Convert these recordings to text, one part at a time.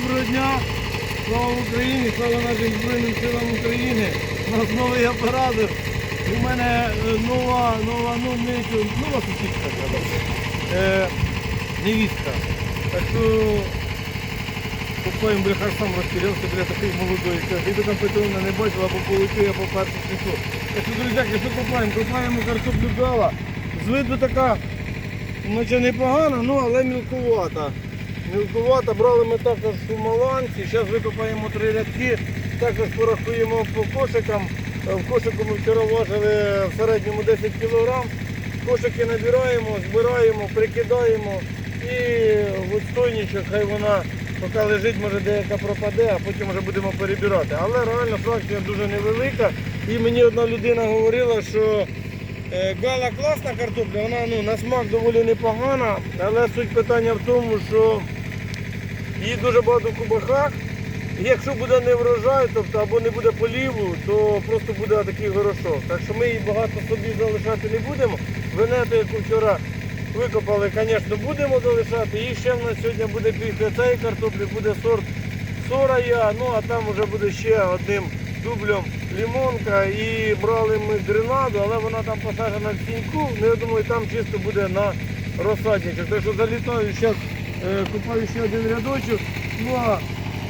доброго дня. Слава Україні, слава нашим Збройним силам України. У нас новий оператор. У мене е, нова, нова, ну не нова сусідка. Е, невістка. Так що Купаємо бляха сам розтерявся, бля, такий. Каже, ти там Петровна не бачила, або полетів, або перший пішов. Так що, друзяки, що купаємо? Купаємо картоплю гала. З виду така, наче непогана, ну але мілкувата. Мілкувата, брали ми також у Маланці, зараз викопаємо три рядки, також порахуємо по кошикам. Е, В кошику ми вчора важили в середньому 10 кг. Кошики набираємо, збираємо, прикидаємо і в отстойничок, хай вона поки лежить, може деяка пропаде, а потім вже будемо перебирати. Але реально фракція дуже невелика. І мені одна людина говорила, що е, гала класна картопля, вона ну, на смак доволі непогана, але суть питання в тому, що її дуже багато в кубахах. Якщо буде не врожай, тобто або не буде поліву, то просто буде такий горошок. Так що ми її багато собі залишати не будемо. Венету, яку вчора викопали, звісно, будемо залишати. І ще в нас сьогодні буде після цієї картоплі буде сорт сорая, ну а там вже буде ще одним дублем лімонка. І брали ми гренаду, але вона там посаджена в тіньку. Ну, я думаю, там чисто буде на розсадничок. Так що залітаю зараз, купаю ще один рядочок. Ну а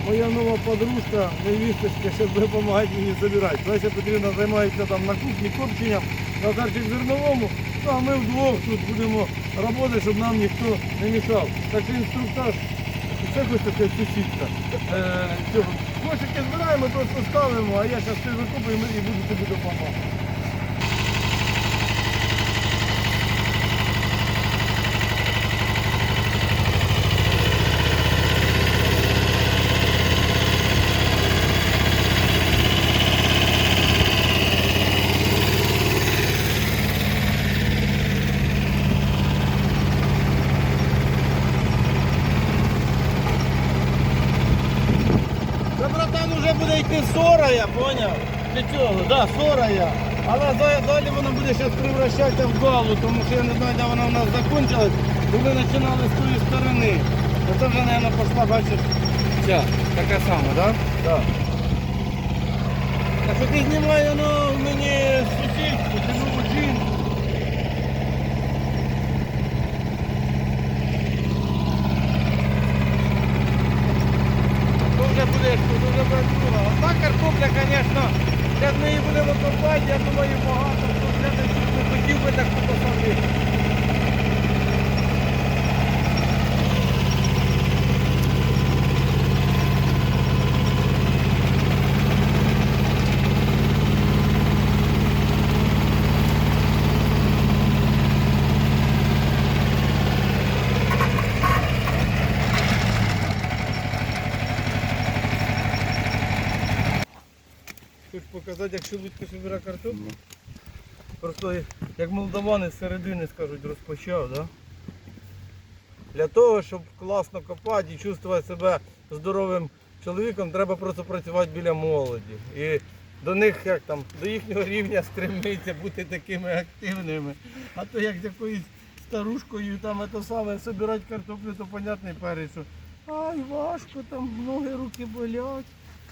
моя нова подружка, невісточка, ще буде допомагати мені забирати. Леся Петрівна займається там на кухні копченням, Назарчик зерновому. Ну а ми вдвох тут будемо працювати, щоб нам ніхто не мішав. Так інструктаж, це ось така сусідка. Е. Кошики збираємо, просто ставимо, а я зараз все викупую і буду тобі допомагати. Це, братан, вже буде йти сорая, поняв? Для да, сора я. Але далі вона буде зараз превращатися в галу, тому що я не знаю, де вона в нас закінчилась, бо ми починали з тої сторони. Оце вже, мабуть, пошла, бачиш, ця, така сама, так? Да? Так. Так що ти знімає, ну, мені сусідку, ти нову жінку. То вже буде, то вже буде друга. Одна картопля, звісно, як ми її будемо копати, я думаю, багато, хто вже не хотів би так посадити. Хочу показати, як шелудько собира картоплю. Просто як молдавани з середини, скажуть, розпочав, да? Для того, щоб класно копати і чувствувати себе здоровим чоловіком, треба просто працювати біля молоді. І до них, як там, до їхнього рівня стремиться бути такими активними. А то як з якоюсь старушкою там це саме собирати картоплю, то понятний перець, що ай, важко, там ноги, руки болять.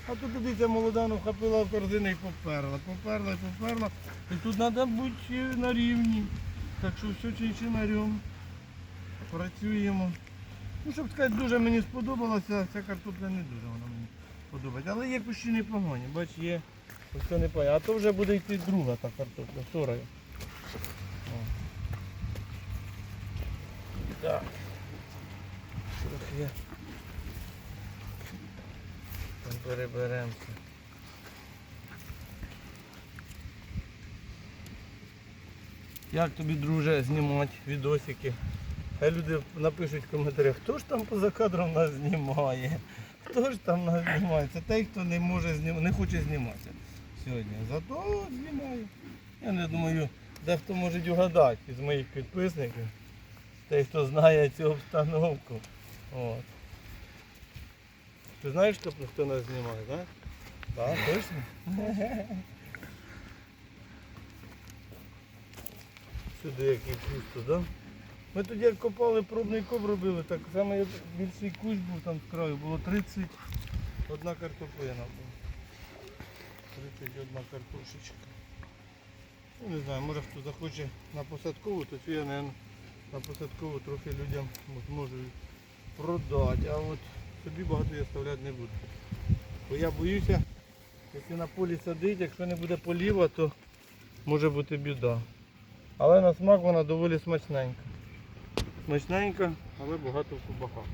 А тут дивіться, молода вхопила в корзину і поперла. Поперла і поперла. І тут треба бути на рівні. Так що все чинчинарем. Працюємо. Ну, щоб сказати, дуже мені сподобалося, ця картопля не дуже вона мені подобається. Але є кущі непогані, бач, є. Ось не поняття. А то вже буде йти друга та картопля, сорая. Так. Трохи я там переберемося. Як тобі, друже, знімати відосики? Хай люди напишуть в коментарях, хто ж там поза кадром нас знімає? Хто ж там нас знімає? Це той, хто не може знім... не хоче зніматися сьогодні. Зато знімаю. Я не думаю, дехто може угадати із моїх підписників. Той, хто знає цю обстановку. От. Ти знаєш, хто, хто нас знімає, так? Так, точно. сюди який пусто, да? Ми тоді як копали пробний коб робили, так само більший кущ був там з краю, було 30 одна картоплина була. 31 картошечка. Ну не знаю, може хто захоче на посадкову, то я наверно, на посадкову трохи людям зможу продати. А от собі багато я ставляти не буду. Бо я боюся, якщо на полі садить, якщо не буде поліва, то може бути біда. Але на смак вона доволі смачненька. Смачненька, але багато в кубахах.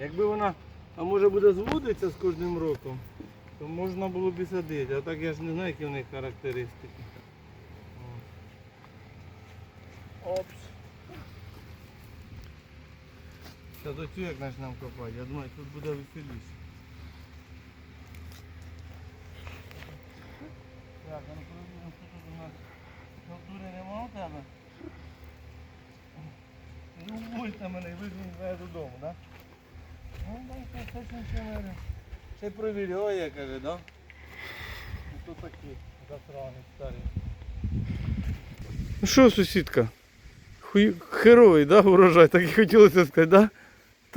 Якби вона, а може буде зводитися з кожним роком, то можна було б і садити. А так я ж не знаю, які в них характеристики. О. Опс. Зараз оцю як почнемо копати, я думаю, тут буде веселіше. Так, а ну перевіримо, що тут у нас. Культури нема у тебе? Ну, вольта мене, вижень мене додому, так? Ну, дай це все чинчинери. Ще й провіряє, каже, да? Ну, то такі засрані старі. Ну що, сусідка? Хуй... Херовий, да, урожай, так і хотілося сказати, да?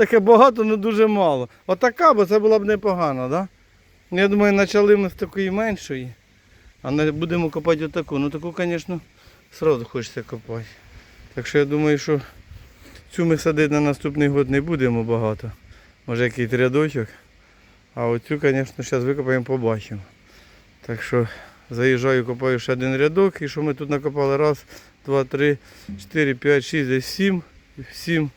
Таке багато, але дуже мало. Отака, бо це була б непогано, да? Я думаю, почали ми з такої меншої. А не будемо копати отаку. Ну таку, звісно, сразу хочеться копати. Так що я думаю, що цю ми садити на наступний год не будемо багато. Може якийсь рядочок. А оцю, звісно, зараз викопаємо, побачимо. Так що заїжджаю, копаю ще один рядок. І що ми тут накопали? Раз, два, три, чотири, п'ять, шість, десь сім. Сім.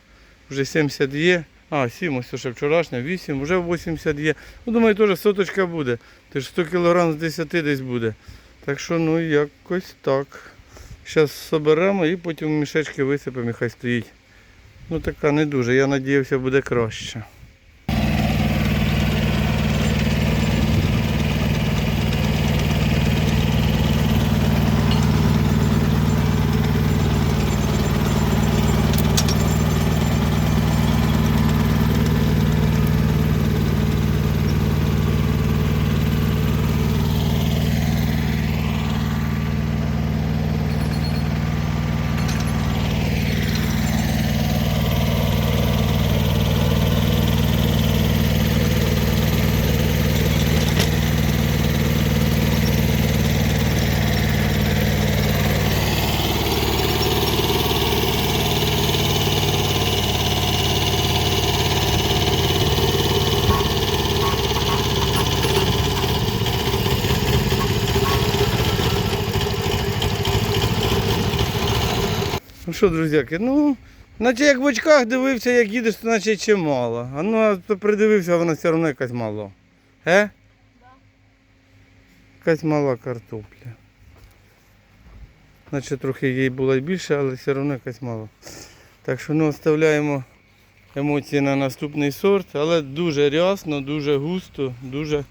Вже 70 є. А, 7, ось ще вчорашня, 8, вже 80 є. Ну, думаю, теж соточка буде. Ти ж 100 кг з 10 десь буде. Так що, ну, якось так. Зараз соберемо і потім мішечки висипемо і хай стоїть. Ну така не дуже. Я сподівався, буде краще. Що, друзяки, ну, наче як в очках дивився, як їдеш, то наче чимало. А ну, а то придивився, а вона все одно якась мало. Е? Якась мала картопля. Наче трохи їй було більше, але все одно якась мало. Так що ну, оставляємо емоції на наступний сорт, але дуже рясно, дуже густо, дуже,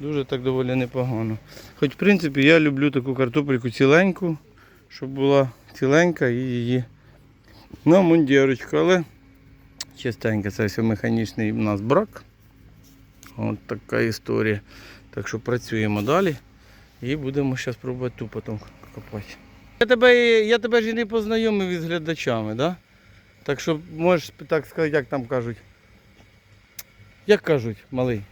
дуже так доволі непогано. Хоч в принципі я люблю таку картопельку ціленьку, щоб була ціленька і її на мундірочку, але частенько це все механічний у нас брак. От така історія. Так що працюємо далі і будемо зараз пробувати ту потім копати. Я тебе, я тебе ж не познайомив із глядачами, да? так що можеш так сказати, як там кажуть. Як кажуть, малий?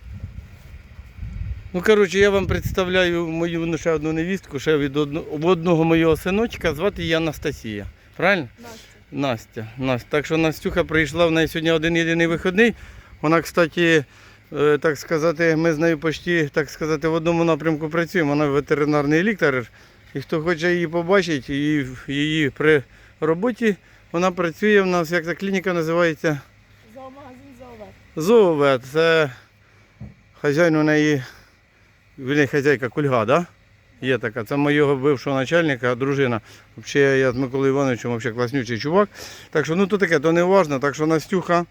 Ну, коротше, я вам представляю мою ну, ще одну невістку, ще від одного, одного моєго синочка, звати її Анастасія. Правильно? Настя. Настя. Настя. Так що Настюха прийшла, в неї сьогодні один єдиний вихідний. Вона, кстати, е, так сказати, ми з нею почти, так сказати, в одному напрямку працюємо. Вона ветеринарний лікар. І хто хоче її побачити, її, її при роботі, вона працює в нас, як ця клініка називається Зоомагазин Зоовет. Зоовет. Це хазяїн у неї, вірні, хазяйка кульга, да? Є така. Це моєго бившого начальника, дружина. Взагалі я з Миколою Івановичем взагалі класнючий чувак. Так що ну то таке, то не важно. Так що Настюха,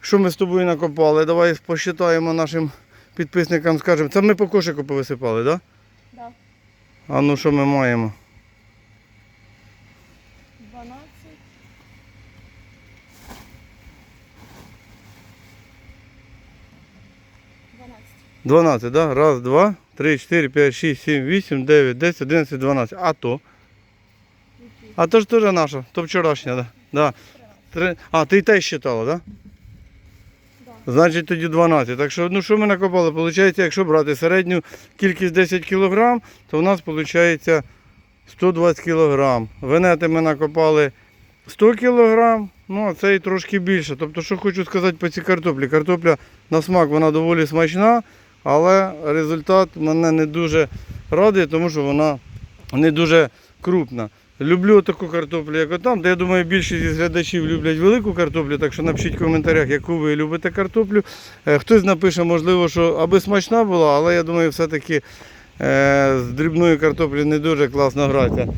що ми з тобою накопали? Давай посчитаємо нашим підписникам, скажемо. Це ми по кошику повисипали, так? Да? Да. А ну що ми маємо? 12. 12. 12, да? Раз, два, три, чотири, п'ять, шість, сім, вісім, дев'ять, десять, одинадцять, дванадцять. А то? А то ж теж наша, то вчорашня, да. да. Три... А, ти й те считала? Да? Значить тоді 12. Так що, ну що ми накопали? Получається, якщо брати середню кількість 10 кг, то в нас виходить 120 кг. Венети ми накопали 100 кг, ну а це і трошки більше. Тобто, що хочу сказати по цій картоплі. Картопля на смак вона доволі смачна, але результат мене не дуже радує, тому що вона не дуже крупна. Люблю таку картоплю, як отам, де я думаю, більшість із глядачів люблять велику картоплю, так що напишіть в коментарях, яку ви любите картоплю. Е, Хтось напише, можливо, що аби смачна була, але я думаю, все-таки е, з дрібною картоплею не дуже класно гратися.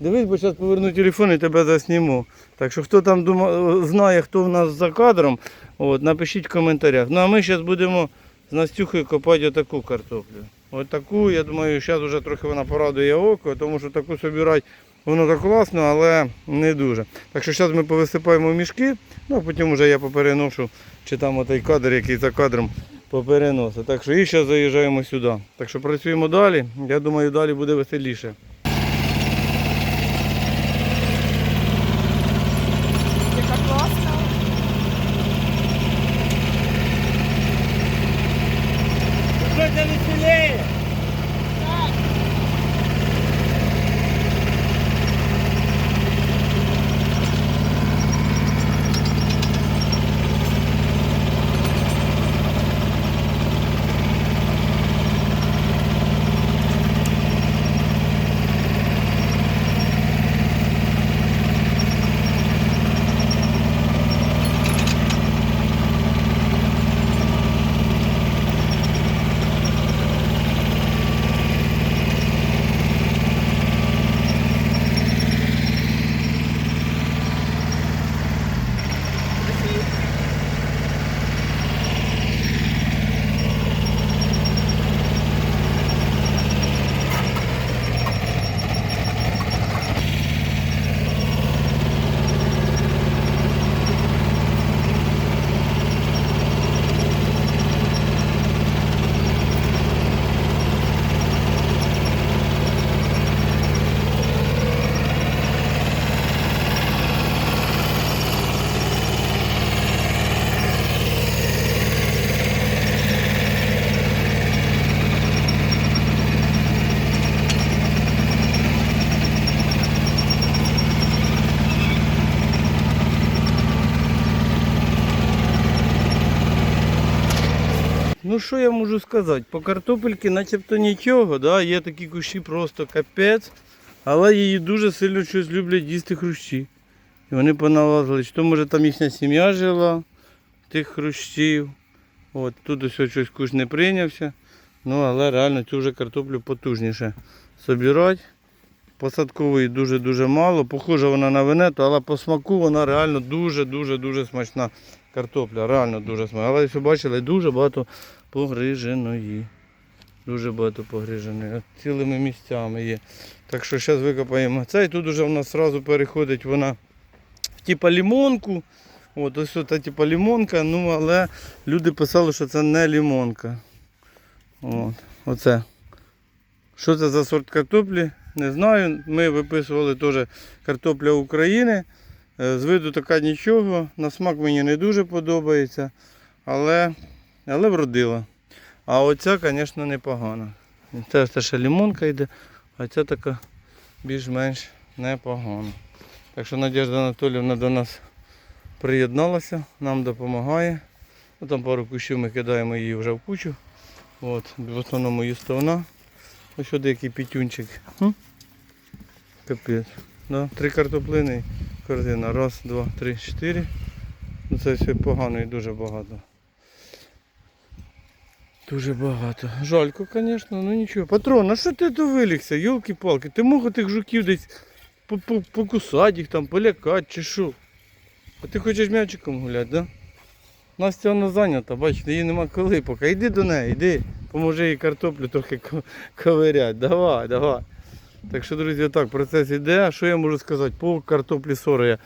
Дивись, бо зараз поверну телефон і тебе засніму. Так що хто там дума, знає, хто в нас за кадром, от, напишіть в коментарях. Ну а ми зараз будемо з Настюхою копати отаку картоплю. Таку, я думаю, зараз вже трохи вона порадує око, тому що таку собирати воно так класно, але не дуже. Так що зараз ми повисипаємо мішки, ну а потім вже я попереношу, чи там отой кадр, який за кадром попереносить. Так що і зараз заїжджаємо сюди. Так що працюємо далі. Я думаю, далі буде веселіше. Яка класна. Що це веселіє? Так. Ну що я можу сказати? По картопельки начебто нічого, да? є такі кущі просто капець, але її дуже сильно щось люблять їсти хрущі. І вони поналазили, що може там їхня сім'я жила, тих хрущів. От, тут ось щось кущ не прийнявся. Ну, але реально цю вже картоплю потужніше собирати. Посадкової дуже-дуже мало. Похожа вона на венету, але по смаку вона реально дуже-дуже-дуже смачна картопля. Реально дуже смачна. Але ви бачили, дуже багато погриженої. Дуже багато погриженої. Цілими місцями є. Так що зараз викопаємо це. І тут вже в нас одразу переходить вона в типа лімонку. От ось та типа лімонка, ну але люди писали, що це не лімонка. От, оце. Що це за сорт картоплі? Не знаю. Ми виписували теж картопля України. Е, З виду така нічого. На смак мені не дуже подобається, але, але вродила. А оця, звісно, непогана. Це, ще лимонка йде, а ця така більш-менш непогана. Так що Надежда Анатоліївна до нас приєдналася, нам допомагає. Ну, там пару кущів ми кидаємо її вже в кучу. От, в основному їстовна. Ось сюди який пітюнчик. Капець. Да? Три картоплини, корзина. Раз, два, три, чотири. Ну це все погано і дуже багато. Дуже багато. Жалько, звісно, ну нічого. Патрон, а що ти тут вилігся? Йолки-палки, ти мог тих жуків десь по- по- покусати їх там, полякати чи що? А ти хочеш м'ячиком гуляти, да? Настя вона зайнята, бачите, їй нема коли поки. Йди до неї, йди, поможи їй картоплю трохи ко- ковирять. Давай, давай. Так що, друзі, так, процес іде. А Що я можу сказати? По картоплі сорія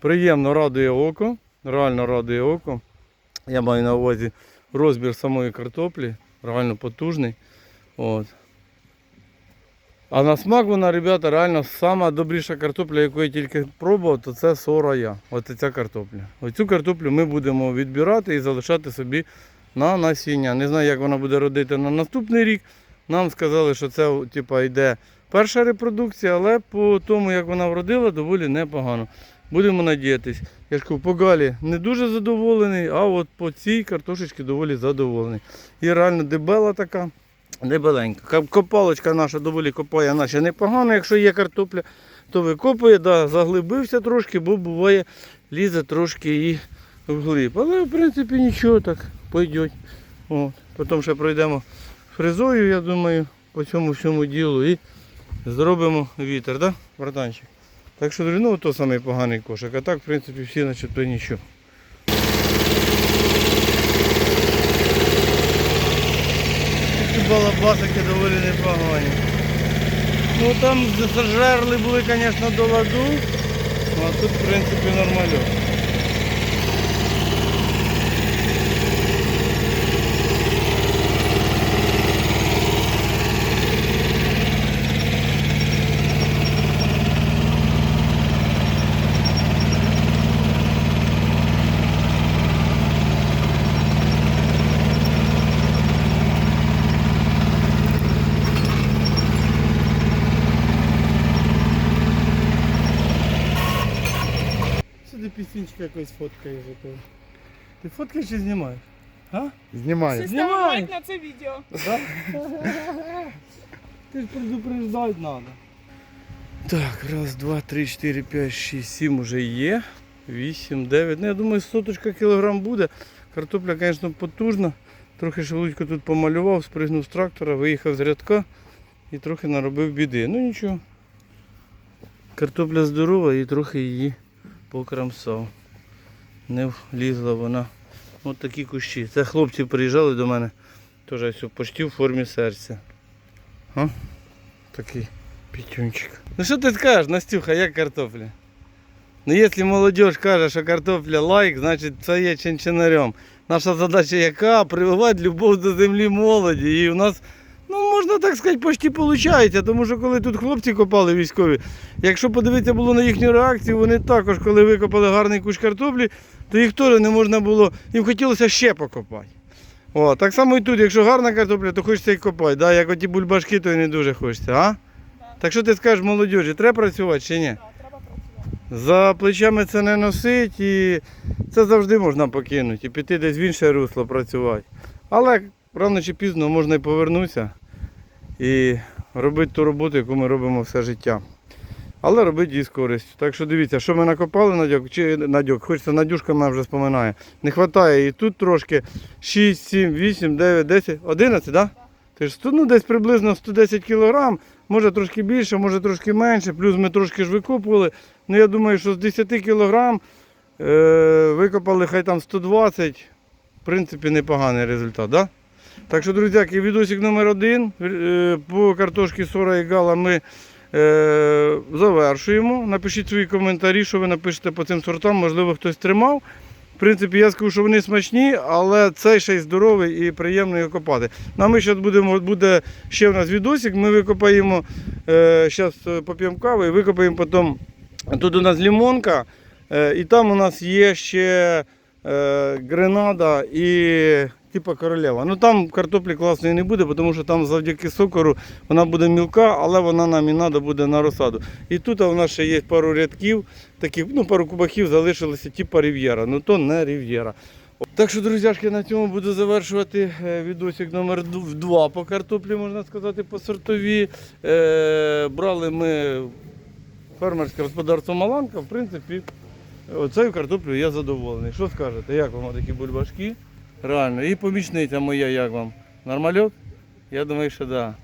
приємно радує око, реально радує око. Я маю на увазі розмір самої картоплі, реально потужний. От. А на смак вона, ребята, реально сама добріша картопля, яку я тільки пробував, то це сорая. Ось ця картопля. Оцю картоплю ми будемо відбирати і залишати собі на насіння. Не знаю, як вона буде родити на наступний рік. Нам сказали, що це типа, йде перша репродукція, але по тому, як вона вродила, доволі непогано. Будемо надіятись. Я ж кажу, по Галі не дуже задоволений, а от по цій картошечці доволі задоволений. І реально дебела така, дебеленька. Копалочка наша доволі копає, наче непогано, якщо є картопля, то викопує, да, заглибився трошки, бо буває, лізе трошки і вглиб. Але в принципі нічого так пойде. От. Потім ще пройдемо фрезою, я думаю, по цьому всьому ділу і зробимо вітер, да, братанчик? Так що, друзі, ну то самий поганий кошик. А так, в принципі, всі начебто нічого. Ці балабасики доволі непогані. Ну там зажерли були, звісно, до ладу, а тут, в принципі, нормально. Сюди пісінчика якось фоткає за. Ти фоткаєш чи знімаєш? А? Знімаю. Знімай. лайк на це відео. Да? Ти ж предупреждати треба. Так, раз, два, три, чотири, п'ять, шість, сім уже є. Вісім, дев'ять. Ну, я думаю, соточка кілограм буде. Картопля, звісно, потужна. Трохи шелудько тут помалював, спригнув з трактора, виїхав з рядка і трохи наробив біди. Ну нічого. Картопля здорова і трохи її покрамсав. Не влізла вона. Ось такі кущі. Це хлопці приїжджали до мене. Теж почти в формі серця. А? Такий пітюнчик. Ну що ти скажеш, Настюха, як картопля? Ну якщо молодь каже, що картопля лайк, значить це є чинчинарем. Наша задача яка? Прививати любов до землі молоді. І у нас, ну можна так сказати, почти виходить. Тому що коли тут хлопці копали військові, якщо подивитися було на їхню реакцію, вони також, коли викопали гарний кущ картоплі, то їх теж не можна було, їм хотілося ще покопати. О, так само і тут, якщо гарна картопля, то хочеться і копати. Да? Як оті бульбашки, то і не дуже хочеться, а? Так що ти скажеш молодіжі, треба працювати чи ні? Так, треба працювати. За плечами це не носить і це завжди можна покинути і піти десь в інше русло працювати. Але рано чи пізно можна і повернутися і робити ту роботу, яку ми робимо все життя. Але робити її з користю. Так що дивіться, що ми накопали Надьок, чи Надьок, хочеться Надюшка мене вже споминає. Не вистачає і тут трошки 6, 7, 8, 9, 10, 11, так? Да? Ти ж ну, десь приблизно 110 кілограм, може трошки більше, може трошки менше, плюс ми трошки ж викопували. Ну я думаю, що з 10 кілограм е, викопали хай там 120, в принципі, непоганий результат. Да? Так що, друзяки, відосик номер один е, по картошці Сора і Гала ми е, завершуємо. Напишіть свої коментарі, що ви напишете по цим сортам, можливо, хтось тримав. В принципі, я скажу, що вони смачні, але цей ще й здоровий і приємно його копати. Ну, а ми зараз будемо, буде ще в нас відосик, ми викопаємо, е, зараз поп'ємо каву і викопаємо потім. Тут у нас лімонка, е, і там у нас є ще е, гренада і типа королева. Ну там картоплі класної не буде, тому що там завдяки сокору вона буде мілка, але вона нам і треба буде на розсаду. І тут у нас ще є пару рядків, таких, ну пару кубаків залишилося, типа рів'єра. Ну то не рів'єра. Так що, друзяшки, на цьому буду завершувати е, відосик номер 2 по картоплі, можна сказати, по сортові. Е, брали ми фермерське господарство Маланка, в принципі, оцею картоплею я задоволений. Що скажете, як вам такі бульбашки? Реально. І помічниця моя, як вам? Нормальок? Я думаю, що так. Да.